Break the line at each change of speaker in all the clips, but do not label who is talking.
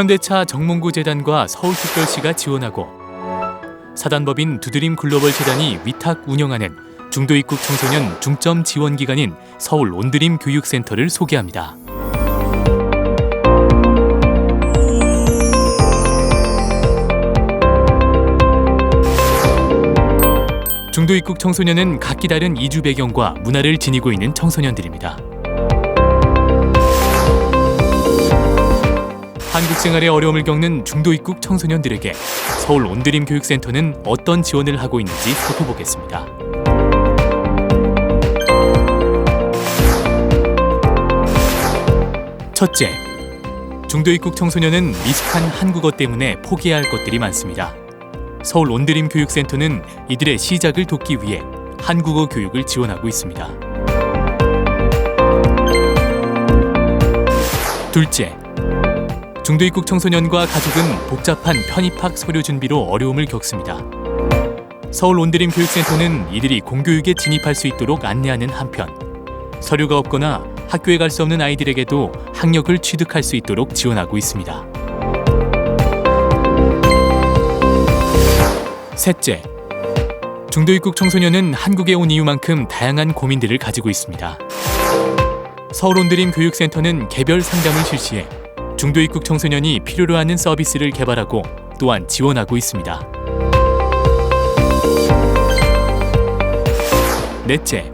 현대차 정몽구 재단과 서울특별시가 지원하고 사단법인 두드림 글로벌 재단이 위탁 운영하는 중도 입국 청소년 중점 지원 기관인 서울 온드림 교육센터를 소개합니다. 중도 입국 청소년은 각기 다른 이주 배경과 문화를 지니고 있는 청소년들입니다. 한국 생활에 어려움을 겪는 중도 입국 청소년들에게 서울 온드림 교육센터는 어떤 지원을 하고 있는지 살펴보겠습니다. 첫째, 중도 입국 청소년은 미숙한 한국어 때문에 포기해야 할 것들이 많습니다. 서울 온드림 교육센터는 이들의 시작을 돕기 위해 한국어 교육을 지원하고 있습니다. 둘째, 중도 입국 청소년과 가족은 복잡한 편입학 서류 준비로 어려움을 겪습니다. 서울 온드림 교육센터는 이들이 공교육에 진입할 수 있도록 안내하는 한편 서류가 없거나 학교에 갈 수 없는 아이들에게도 학력을 취득할 수 있도록 지원하고 있습니다. 셋째, 중도 입국 청소년은 한국에 온 이유만큼 다양한 고민들을 가지고 있습니다. 서울 온드림 교육센터는 개별 상담을 실시해 중도 입국 청소년이 필요로 하는 서비스를 개발하고 또한 지원하고 있습니다. 넷째,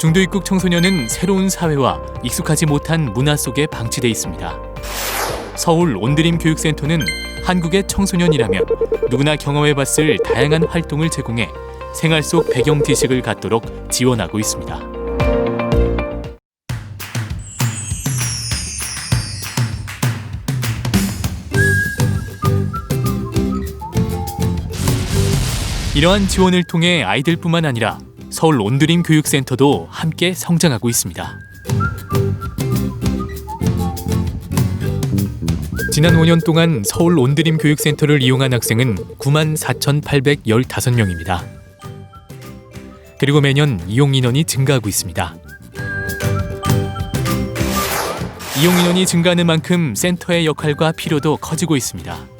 중도 입국 청소년은 새로운 사회와 익숙하지 못한 문화 속에 방치돼 있습니다. 서울 온드림 교육센터는 한국의 청소년이라면 누구나 경험해봤을 다양한 활동을 제공해 생활 속 배경 지식을 갖도록 지원하고 있습니다. 이러한 지원을 통해 아이들뿐만 아니라 서울 온드림 교육센터도 함께 성장하고 있습니다. 지난 5년 동안 서울 온드림 교육센터를 이용한 학생은 9만 4,815명입니다. 그리고 매년 이용 인원이 증가하고 있습니다. 이용 인원이 증가하는 만큼 센터의 역할과 필요도 커지고 있습니다.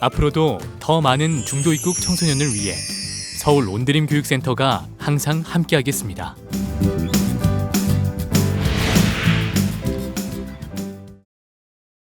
앞으로도 더 많은 중도 입국 청소년을 위해 서울 온드림 교육센터가 항상 함께하겠습니다.